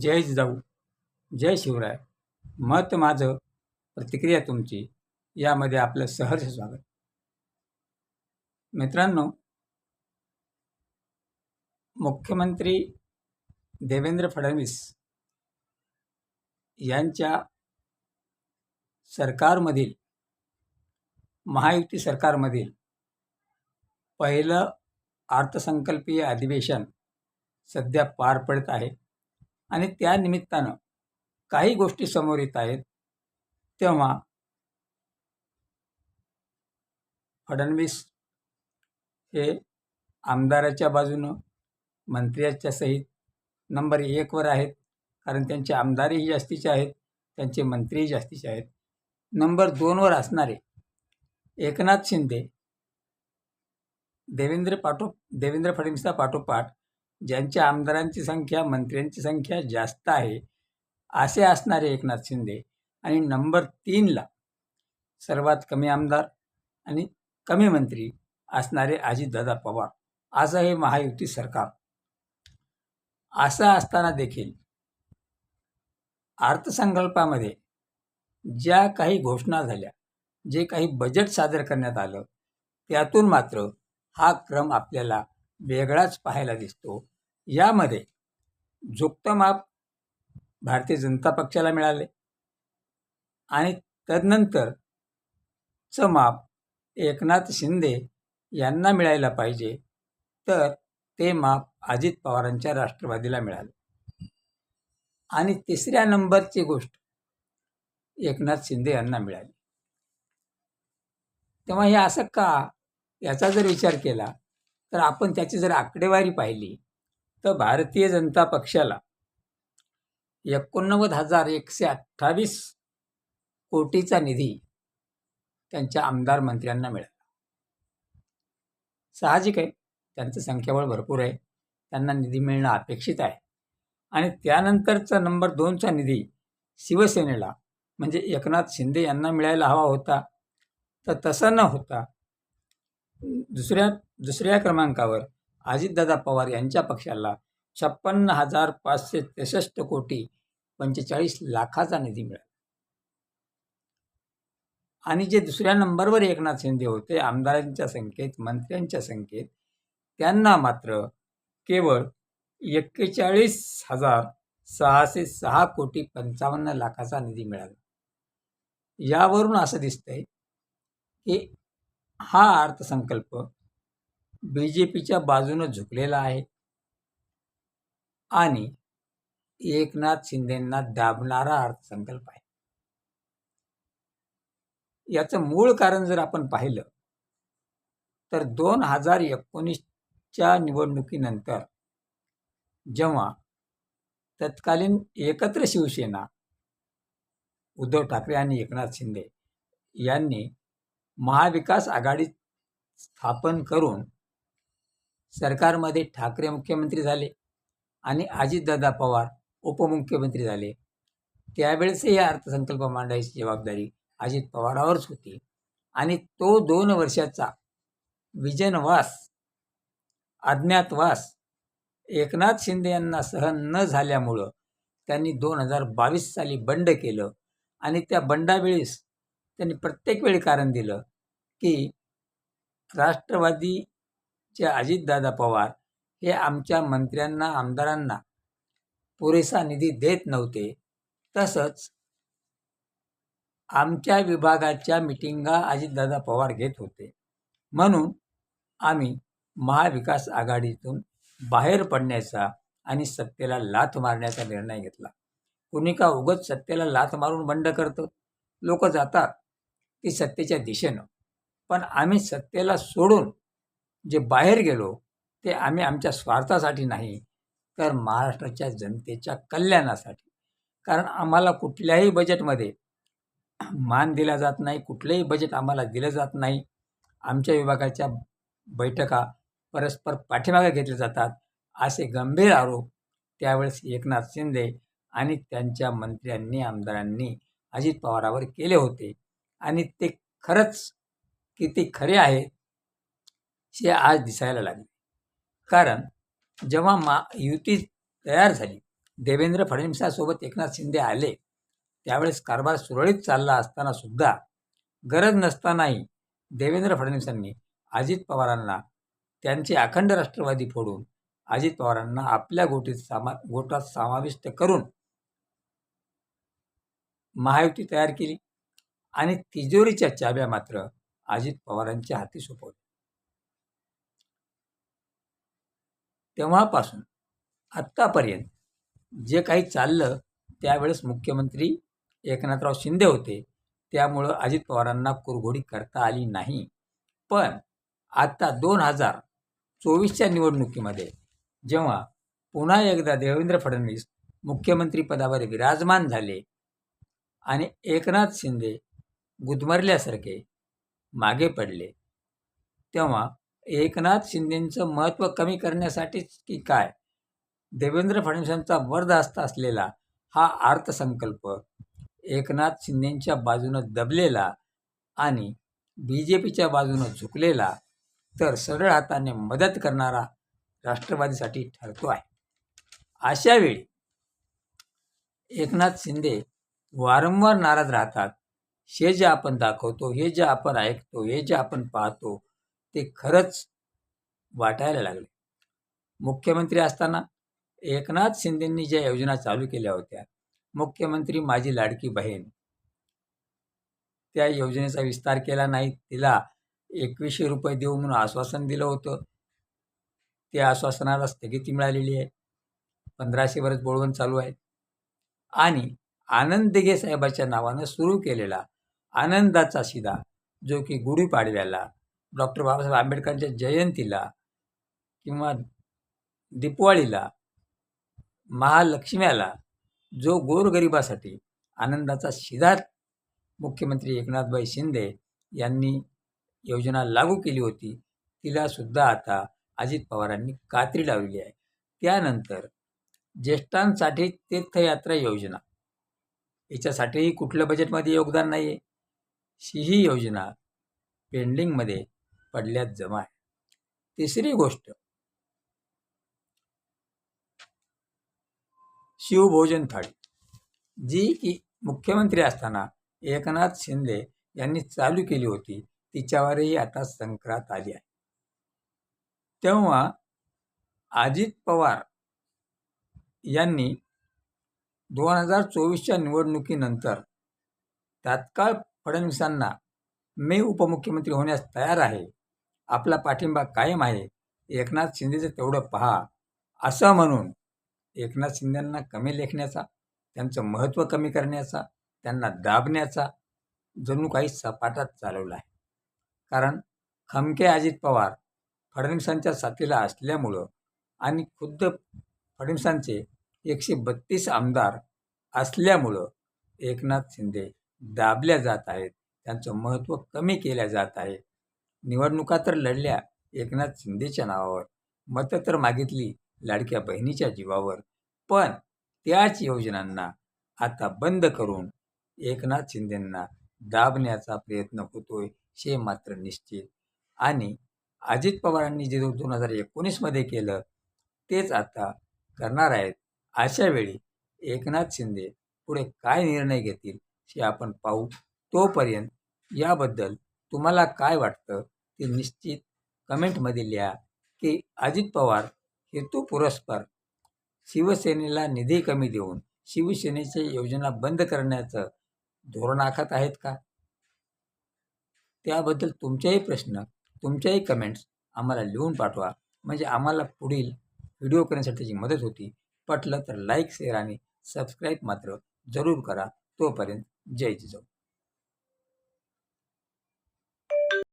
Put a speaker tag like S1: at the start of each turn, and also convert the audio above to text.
S1: जय जिजाऊ जय शिवराय. मत माझं प्रतिक्रिया तुमची. यामध्ये आपलं सहर्ष स्वागत. मित्रांनो मुख्यमंत्री देवेंद्र फडणवीस यांच्या सरकारमधील महायुती सरकारमधील पहिलं अर्थसंकल्पीय अधिवेशन सध्या पार पडत आहे. आणि त्या निमित्तानं काही गोष्टी समोर येत आहेत. तेव्हा फडणवीस हे आमदाराच्या बाजूनं मंत्र्याच्या सहित नंबर एकवर आहेत. कारण त्यांचे आमदारही जास्तीचे आहेत त्यांचे मंत्रीही जास्तीचे आहेत. नंबर दोनवर असणारे एकनाथ शिंदे देवेंद्र पाठो देवेंद्र फडणवीसचा पाठोपाठ ज्यांच्या आमदारांची संख्या मंत्र्यांची संख्या जास्त आहे असे असणारे एकनाथ शिंदे. आणि नंबर तीनला सर्वात कमी आमदार आणि कमी मंत्री असणारे अजितदादा पवार. असं हे महायुती सरकार. असं असताना देखील अर्थसंकल्पामध्ये ज्या काही घोषणा झाल्या जे काही बजेट सादर करण्यात आलं त्यातून मात्र हा क्रम आपल्याला वेगळाच पाहायला दिसतो. यामध्ये झुकतं माप भारतीय जनता पक्षाला मिळाले आणि तदनंतरचं माप एकनाथ शिंदे यांना मिळायला पाहिजे तर ते माप अजित पवारांच्या राष्ट्रवादीला मिळाले. आणि तिसऱ्या नंबरची गोष्ट एकनाथ शिंदे यांना मिळाली. तेव्हा हे असं का? याचा जर विचार केला तर आपण त्याची जर आकडेवारी पाहिली तर भारतीय जनता पक्षाला एकोणनव्वद हजार एकशे अठ्ठावीस कोटीचा निधी त्यांच्या आमदार मंत्र्यांना मिळाला. साहजिक आहे. त्यांचं संख्याबळ भरपूर आहे. त्यांना निधी मिळणं अपेक्षित आहे. आणि त्यानंतरचा नंबर दोनचा निधी शिवसेनेला म्हणजे एकनाथ शिंदे यांना मिळायला हवा होता. तर तसा न होता दुसऱ्या दुसऱ्या क्रमांकावर अजितदादा पवार यांच्या पक्षाला छप्पन्न हजार पाचशे त्रेसष्ट कोटी पंचेचाळीस लाखाचा निधी मिळाला. आणि जे दुसऱ्या नंबरवर एकनाथ शिंदे होते आमदारांच्या संख्येत मंत्र्यांच्या संख्येत त्यांना मात्र केवळ एक्केचाळीस हजार सहाशे सहा कोटी पंचावन्न लाखाचा निधी मिळाला. यावरून असं दिसतंय की हा अर्थसंकल्प बी जे पीच्या बाजूनं झुकलेला आहे. आणि एकनाथ शिंदेंना दाबणारा अर्थसंकल्प आहे. याचं मूळ कारण जर आपण पाहिलं तर दोन हजार एकोणीसच्या निवडणुकीनंतर जेव्हा तत्कालीन एकत्र शिवसेना उद्धव ठाकरे आणि एकनाथ शिंदे यांनी महाविकास आघाडी स्थापन करून सरकारमध्ये ठाकरे मुख्यमंत्री झाले आणि अजितदादा पवार उपमुख्यमंत्री झाले. त्यावेळेसही अर्थसंकल्प मांडायची जबाबदारी अजित पवारावरच होती. आणि तो दोन वर्षाचा विजनवास अज्ञातवास एकनाथ शिंदे यांना सहन न झाल्यामुळं त्यांनी दोन हजार बावीस साली बंड केलं आणि त्या बंडावेळीस त्यांनी प्रत्येक वेळी कारण दिलं की राष्ट्रवादी चे अजितदादा पवार हे आमच्या मंत्र्यांना आमदारांना पुरेसा निधी देत नव्हते. तसंच आमच्या विभागाच्या मिटिंगा अजितदादा पवार घेत होते. म्हणून आम्ही महाविकास आघाडीतून बाहेर पडण्याचा आणि सत्तेला लाथ मारण्याचा निर्णय घेतला. कुणी का उगत सत्तेला लाथ मारून बंड करतं? लोक जातात ती सत्तेच्या दिशेनं. पण आम्ही सत्तेला सोडून जे बाहेर गेलो ते आम्ही आमच्या स्वार्थासाठी नाही तर महाराष्ट्राच्या जनतेच्या कल्याणासाठी. कारण आम्हाला कुठल्याही बजेटमध्ये मान दिला जात नाही कुठलंही बजेट आम्हाला दिलं जात नाही. आमच्या विभागाच्या बैठका परस्पर पाठीमागे घेतल्या जातात असे गंभीर आरोप त्यावेळेस एकनाथ शिंदे आणि त्यांच्या मंत्र्यांनी आमदारांनी अजित पवारावर केले होते. आणि ते खरंच किती खरे आहेत हे आज दिसायला लागले. कारण जेव्हा मा युती तयार झाली देवेंद्र फडणवीसांसोबत एकनाथ शिंदे आले त्यावेळेस कारभार सुरळीत चालला असताना सुद्धा गरज नसतानाही देवेंद्र फडणवीसांनी अजित पवारांना त्यांचे अखंड राष्ट्रवादी फोडून अजित पवारांना आपल्या गोटीत सामा गोटात समाविष्ट करून महायुती तयार केली आणि तिजोरीच्या चाव्या मात्र अजित पवारांच्या हाती सोपवल्या. तेव्हापासून आत्तापर्यंत जे काही चाललं त्यावेळेस मुख्यमंत्री एकनाथराव शिंदे होते. त्यामुळं अजित पवारांना कुरघोडी करता आली नाही. पण आत्ता दोन हजार चोवीसच्या निवडणुकीमध्ये जेव्हा पुन्हा एकदा देवेंद्र फडणवीस मुख्यमंत्रीपदावर विराजमान झाले आणि एकनाथ शिंदे गुदमरल्यासारखे मागे पडले तेव्हा एकनाथ शिंदेंचं महत्त्व कमी करण्यासाठीच की काय? देवेंद्र फडणवीसांचा वरदास्त असलेला हा अर्थसंकल्प एकनाथ शिंदेंच्या बाजूनं दबलेला आणि बी जे पीच्या बाजूनं झुकलेला तर सरळ हाताने मदत करणारा राष्ट्रवादीसाठी ठरतो आहे. अशा वेळी एकनाथ शिंदे वारंवार नाराज राहतात. हे जे आपण दाखवतो हे जे आपण ऐकतो हे जे आपण पाहतो ते खरंच वाटायला लागले. मुख्यमंत्री असताना एकनाथ शिंदेंनी ज्या योजना चालू केल्या होत्या मुख्यमंत्री माझी लाडकी बहीण त्या योजनेचा विस्तार केला नाही तिला एकवीसशे रुपये देऊ म्हणून आश्वासन दिलं होतं. त्या आश्वासनाला स्थगिती मिळालेली आहे. पंधराशेवरच बोळवण चालू आहे. आणि आनंद दिघे साहेबाच्या नावानं सुरू केलेला आनंदाचा शिदा जो की गुढीपाडव्याला डॉक्टर बाबासाहेब आंबेडकरांच्या जयंतीला किंवा दीपवाळीला महालक्ष्म्याला जो गोरगरिबासाठी आनंदाचा शिधार मुख्यमंत्री एकनाथभाई शिंदे यांनी योजना लागू केली होती तिलासुद्धा आता अजित पवारांनी कात्री लावली आहे. त्यानंतर ज्येष्ठांसाठी तीर्थयात्रा योजना. याच्यासाठीही कुठलं बजेटमध्ये योगदान नाही आहे ही योजना पेंडिंगमध्ये पडल्यात जमा आहे तिसरी गोष्ट. शिवभोजन थाळी. जी की मुख्यमंत्री असताना एकनाथ शिंदे यांनी चालू केली होती तिच्यावरही आता संक्रांत आली आहे. तेव्हा अजित पवार यांनी दोन हजार चोवीसच्या निवडणुकीनंतर तात्काळ फडणवीसांना मी उपमुख्यमंत्री होण्यास तयार आहे आपला पाठिंबा कायम आहे. एकनाथ शिंदेचं तेवढं पहा. असं म्हणून एकनाथ शिंदेंना कमी लेखण्याचा त्यांचं महत्त्व कमी करण्याचा त्यांना दाबण्याचा जणू काही सपाटात चालवला आहे. कारण खमके अजित पवार फडणवीसांच्या साथीला असल्यामुळं आणि खुद्द फडणवीसांचे एकशे बत्तीस आमदार असल्यामुळं एकनाथ शिंदे दाबल्या जात आहेत. त्यांचं महत्त्व कमी केल्या जात आहे. निवडणुका तर लढल्या एकनाथ शिंदेच्या नावावर मतं तर मागितली लाडक्या बहिणीच्या जीवावर पण त्याच योजनांना आता बंद करून एकनाथ शिंदेंना दाबण्याचा प्रयत्न होतोय हे मात्र निश्चित. आणि अजित पवारांनी जे दोन हजार एकोणीसमध्ये केलं तेच आता करणार आहेत. अशा वेळी एकनाथ शिंदे पुढे काय निर्णय घेतील हे आपण पाहू. तोपर्यंत याबद्दल तुम्हाला काय वाटतं? ते निश्चित कमेंटमध्ये लिहा की अजित पवार हेतू पुरस्पर शिवसेनेला निधी कमी देऊन शिवसेनेच्या योजना बंद करण्याचं धोरण आखत आहेत का? त्याबद्दल तुमचेही प्रश्न तुमच्याही कमेंट्स आम्हाला लिहून पाठवा. म्हणजे आम्हाला पुढील व्हिडिओ करण्यासाठी मदत होती पटलं तर लाईक शेअर आणि सबस्क्राईब मात्र जरूर करा. तोपर्यंत जय जिजाऊ.